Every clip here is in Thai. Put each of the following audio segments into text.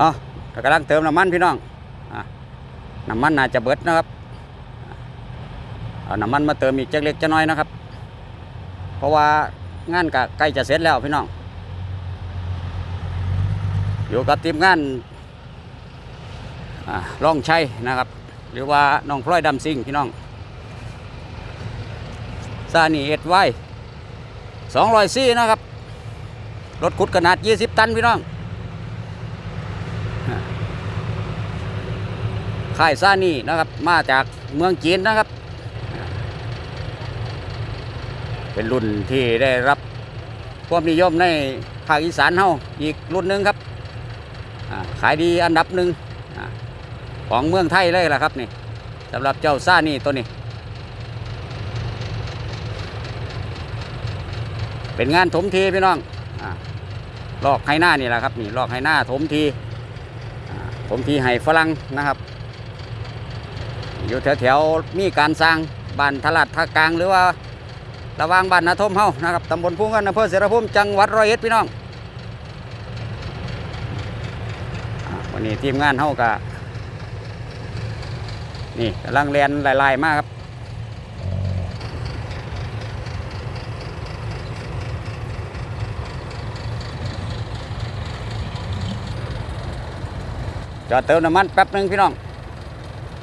อ๋อกำลังเติมน้ำมันพี่น้องอน้ำมันน่าจะเบิดนะครับเอาน้ำมันมาเติมอีกจักเล็กจะน้อยนะครับ เพราะว่างานก็ใกล้จะเสร็จแล้วพี่น้อง อยู่กับทีมงานอ่าร่องชัยนะครับ หรือว่าน้องพลอยดำซิงพี่น้องซานีเอ็ดไว้สองร้อยซี่นะครับ รถขุดขนาด20ตันพี่น้อง ค่ายซานี่นะครับ มาจากเมืองจีนนะครับ เป็นรุ่นที่ได้รับความนิยมในภาคอีสานเฮาอีกรุ่นหนึ่งครับขายดีอันดับหนึ่งอของเมืองไทยเลยล่ะครับนี่สำหรับเจ้าซานี่ตัวนี้ เป็นงานถมทีพี่น้องอลอกไฮหน้านี่แหละครับนี่ลอกไฮหน้าถมทีอ่าถมทีให้ฝรั่งนะครับ อยู่แถวๆมีการสร้างบ้านทลาดท่ากลางหรือว่าระวางบ้านนาทมเฮานะครับตำบลพุ่งกันอำเภอเสรภูมิจังหวัดร้อยเอ็ดพี่น้องอวันนี้ทีมงานเฮากะนี่กำลังเรียนลายๆมากครับจอดเติมน้ำมันแป๊บหนึงพี่น้อง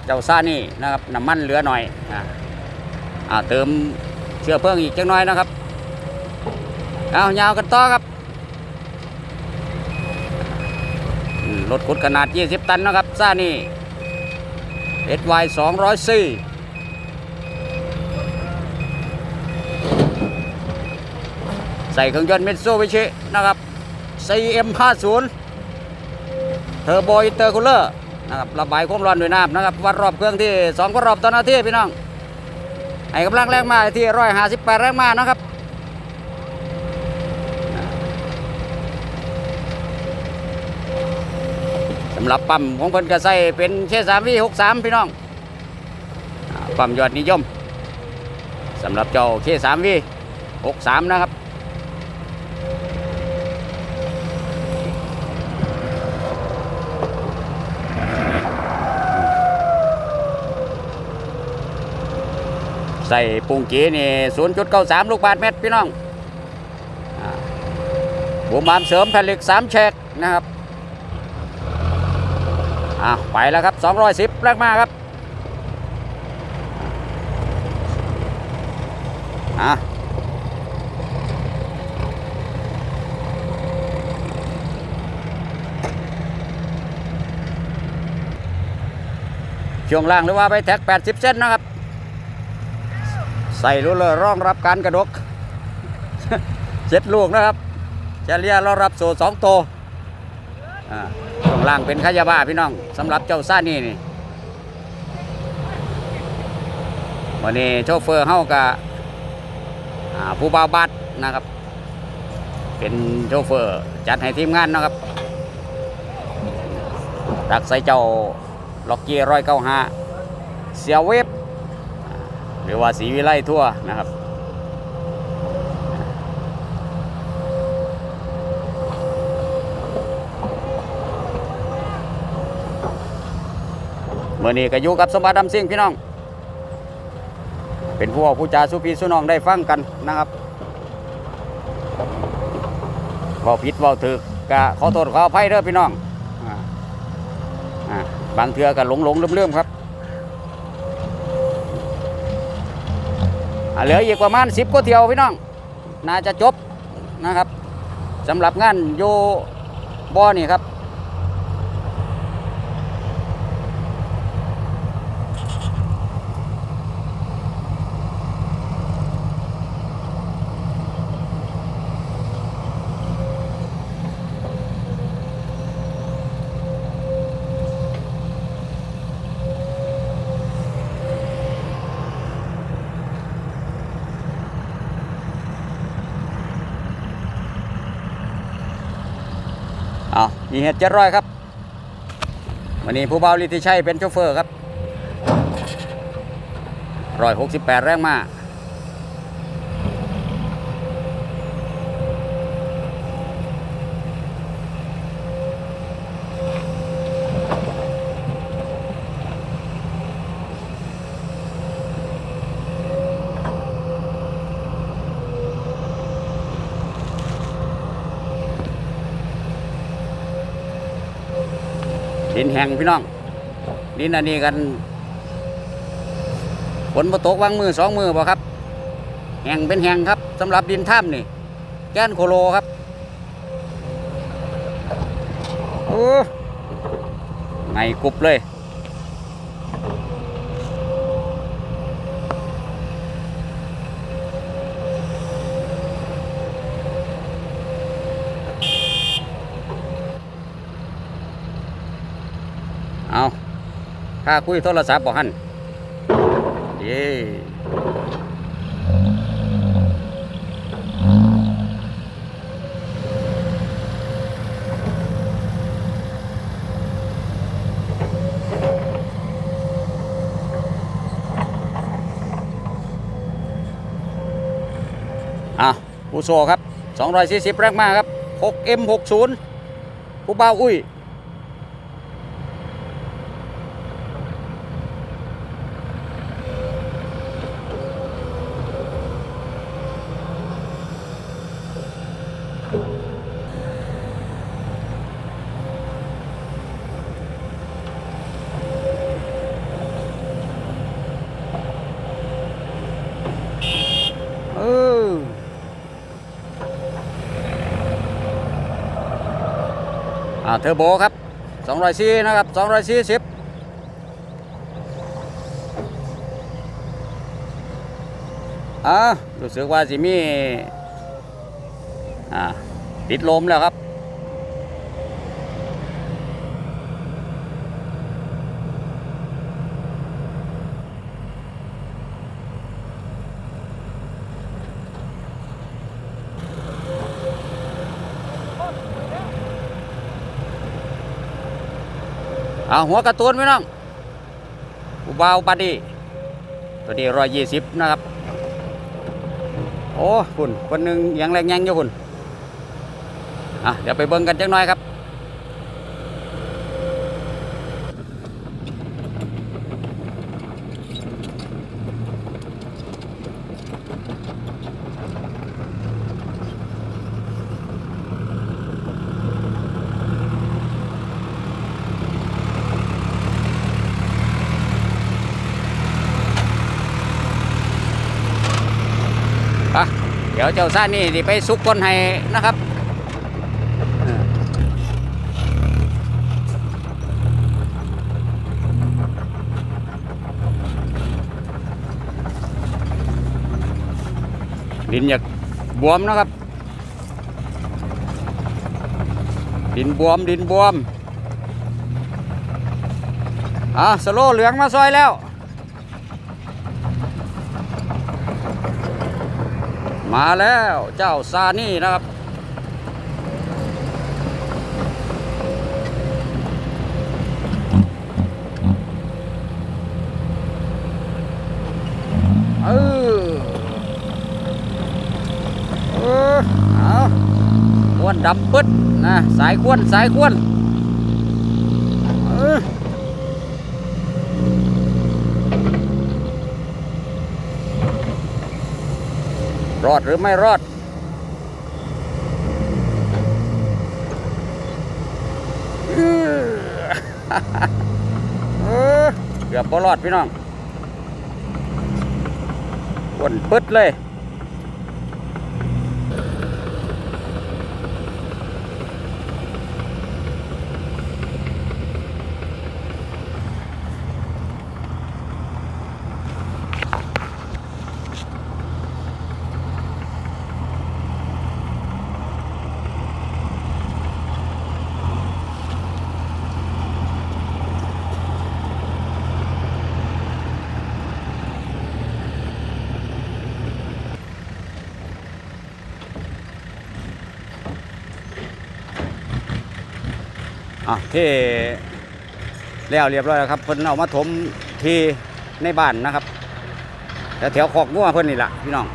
เจ้าซ่านี่นะครับน้ำมันเหลือหน่อยอ่าเติมเชื้อเพลิงอีกจังน้อยนะครับเอายาวกันต่อครับรถขุดขนาด 20 ตันนะครับซ่านี่ SY 204ใส่เครื่องยนต์มิตซูบิชินะครับ CM50 เทอร์โบอินเตอร์คูลเลอร์ นะครับระบายความร้อนด้วยน้ำนะครับวัดรอบเครื่องที่2กว่ารอบต่อนาทีพี่น้องให้กำลังแรงมาที่158แปดแรงมานะครับสำหรับปั๊มของเพิ่นก็ใสเป็นเชสามวี63พี่น้องปั๊มยอดนิยมสำหรับเจ้าเคสามวี63นะครับ ใส่ปุงกีนี่0.93ลูกบาทเมตรพี่น้องบุมบามเสริมแผ่นเหล็ก3แฉกนะครับอ่าไปแล้วครับ210แรกมาครับอ่าช่วงล่างหรือว่าไปแท็ก 80 เส้นนะครับ ใส่รู้เลยรองรับการกระดกเจ็ดลูกนะครับเฉลี่ยรองรับโซ่สองโตอ่าช่วงล่างเป็นขยาบ้าพี่น้องสำหรับเจ้าซ่านี่นี่วันนี้โชเฟอร์เฮากับผู้บ่าวบัดนะครับ เป็นโชเฟอร์จัดให้ทีมงานนะครับรักใส่เจ้าล็อกเกี้ร้อยเก้าห้าเสียเวฟห รือว่าสีวิไลทั่วนะครับเมื่อนี้ก็อยู่กับสมบัติดำซิ่งพี่น้อง เป็นผู้ว้าผู้จาสุพีสุน้องได้ฟังกันนะครับเว่าผิดเว่าถึกกะขอโทษขออภัยเด้อพี่น้องอ่าบางเทือก็หลงหลงเลืมลืมๆครับ อ่า เหลืออีกประมาณ 10กว่าเที่ยวพี่น้อง น่าจะจบนะครับสำหรับงานโยบอนี่ครับ เอามีเห็ดเจ็ดร้อยครับวันนี้ผู้เบาลิทิชัยเป็นโชเฟอร์ครับร้อยหกสิบแปดแรงมา แห้งพี่น้องดินอันนี้กันฝนมาตกวางมือสองมือบ่ครับ แห้งเป็นแห้งครับสำหรับดินถ้ำนี่ แก้นโคโลครับโอ้ไงกรุบเลย ค่าคุยโทรศัพท์บ่หันเย้อะผู้โซครับ 240 แรงมากครับ 6M60 ผู้บ่าวอุ้ย เอออ่า เทอร์โบครับ204นะครับ240อ่ารู้สึกว่าสิมีอ่าติดลมแล้วครับ เอาหัวกระตุ้นไว้น้องอุบาวบัดดี้ตัวนี้ร้อยยี่สิบนะครับ โอ้คุณคนหนึ่งยังแรงยังอยู่คุณอะเดี๋ยวไปเบิ้งกันจังหน่อยครับ เดี๋ยวเจ้าซ่านี่ดิไปซุกก้นให้นะครับดินอยากบวมนะครับ ดินบวมดินบวมอะสโลว์เหลืองมาซอยแล้ว มาแล้วเจ้าซานี่นะครับ เออเออเอาควนดำปึ๊ดนะ สายควนสายควนเออ รอดหรือไม่รอด เกือบบ่รอดพี่น้องวนปึ๊ดเลย อะที่แล้วเรียบร้อยแล้วครับเพิ่นเอามาถมที่ในบ้านนะครับแต่แถวคอกงัวเพิ่นนี่แหละพี่น้อง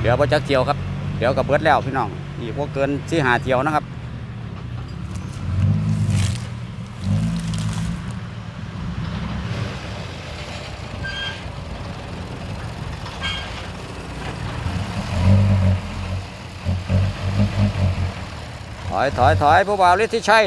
เดี๋ยวพอจักเกี่ยวครับ เดี๋ยวกับเบิดแล้วพี่น้องอีกพวกเกินที่หาเกี่ยวนะครับ อยถอยถอยผู้บ่าวฤทธิชัย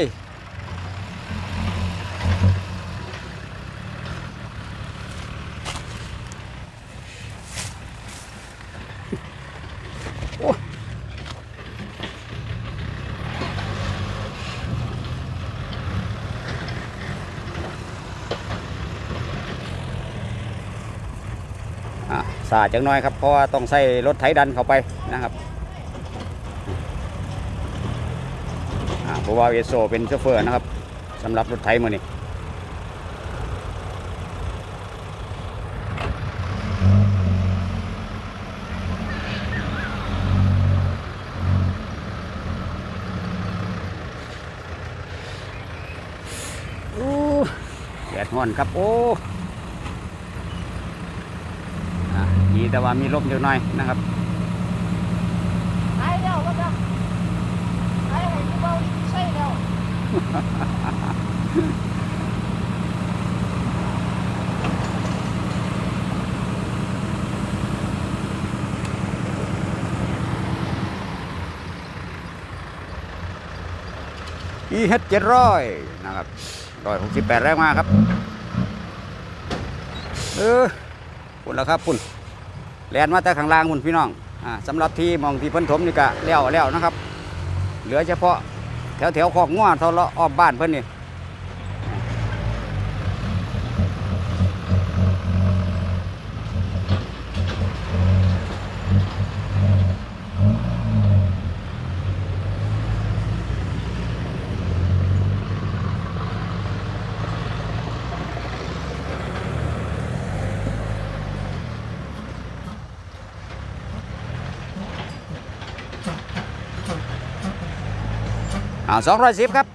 สาจังน้อยครับเพราะว่าต้องใส่รถไถดันเข้าไปนะครับ อ่าเพราะว่าเอโซเป็นโชเฟอร์นะครับสำหรับรถไถมือนี้อู้แดดร้อนครับ โอ้อะดีแต่ว่ามีลมเล็กน้อยนะครับ หายแล้วก็จะหายให้ผู้เบาดีใช่แล้ว อีเฮดเจ็ดร้อยนะครับร้อยหกสิบแปดแรงมาครับ เออพุ่นแล้วครับพุ่นแลนมาแต่ข้างล่างพุ่นพี่น้องอ่าสำหรับที่มองที่เพิ่นถมนี่กะแล้วแล้วนะครับ เหลือเฉพาะ แถวแถวขอกง้อเท่าละอ้อมบ้านเพื่อนนี่ สองร้อยสิบครับ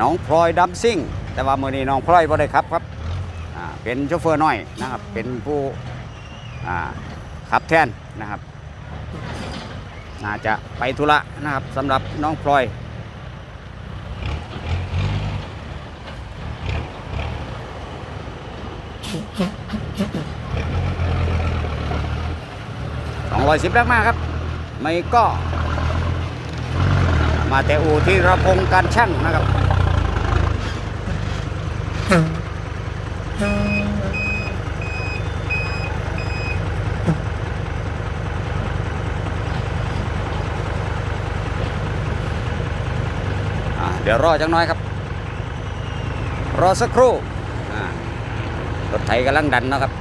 น้องพลอยดัมซิ่ง แต่ว่ามือนี้น้องพลอยบ่ได้ครับครับเป็นโชเฟอร์น้อยนะครับเป็นผู้ขับแทนนะครับน่าจะไปธุระนะครับสำหรับน้องพลอยสอง ร้อยสิบแรกมากครับ ไม่ก็ มาแต่อูที่ระพงการช่างนะครับเดี๋ยวรอจังน้อยครับ รอสักครู่รถไถกำลังดันนะครับ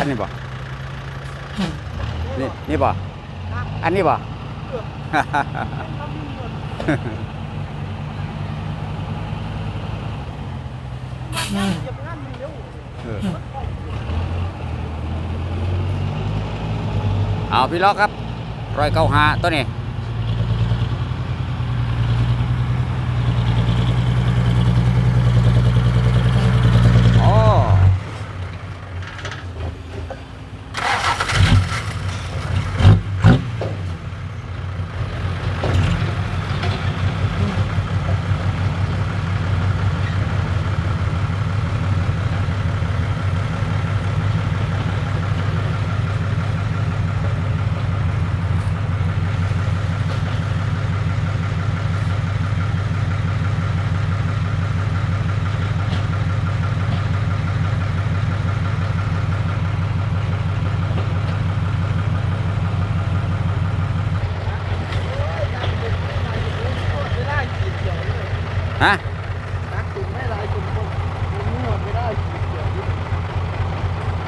อันนี้ป่ะนี่นี่ป่ะอันนี้ป่ะงานเหยียบงานมีเร็วเออเอาพี่ล็อกครับรอยเก้าหาตัวนี้โอ้ฮะ นักตุ่มไม่ลายตุ่มคนผมนวดไม่ได้ขีดเกี่ยวที่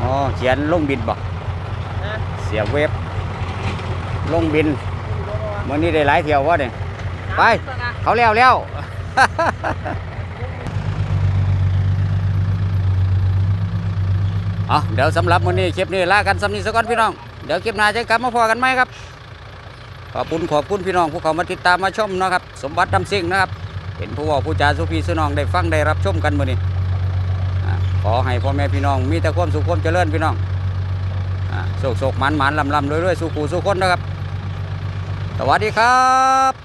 อ๋อเขียนลงบินบ่นะเสียเว็บลงบินที่บอกว่ามื่อนี้ได้หลายเที่ยววะเนี่ย ไปนะเขาแล้วแล้ว เอาเดี๋ยวสำหรับมื้อนี้คลิปนี้ลากันสำนี้สักก่อนพี่น้อง เดี๋ยวคลิปหน้าจะกลับมาพอกันไหมครับ ขอบคุณขอบคุณพี่น้องผู้เขามาติดตามมาชมนะครับ สมบัติดำซิ่งนะครับ เป็นผู้เว่าผู้จาสุพีสุน้องได้ฟังได้รับชมกันมื้อนี้อ่า ขอให้พ่อแม่พี่น้อง มีแต่ความสุขความเจริญพี่น้องโศกโศกมันมันลำลำรวยรวยสุขูสุขคนนะครับ สวัสดีครับ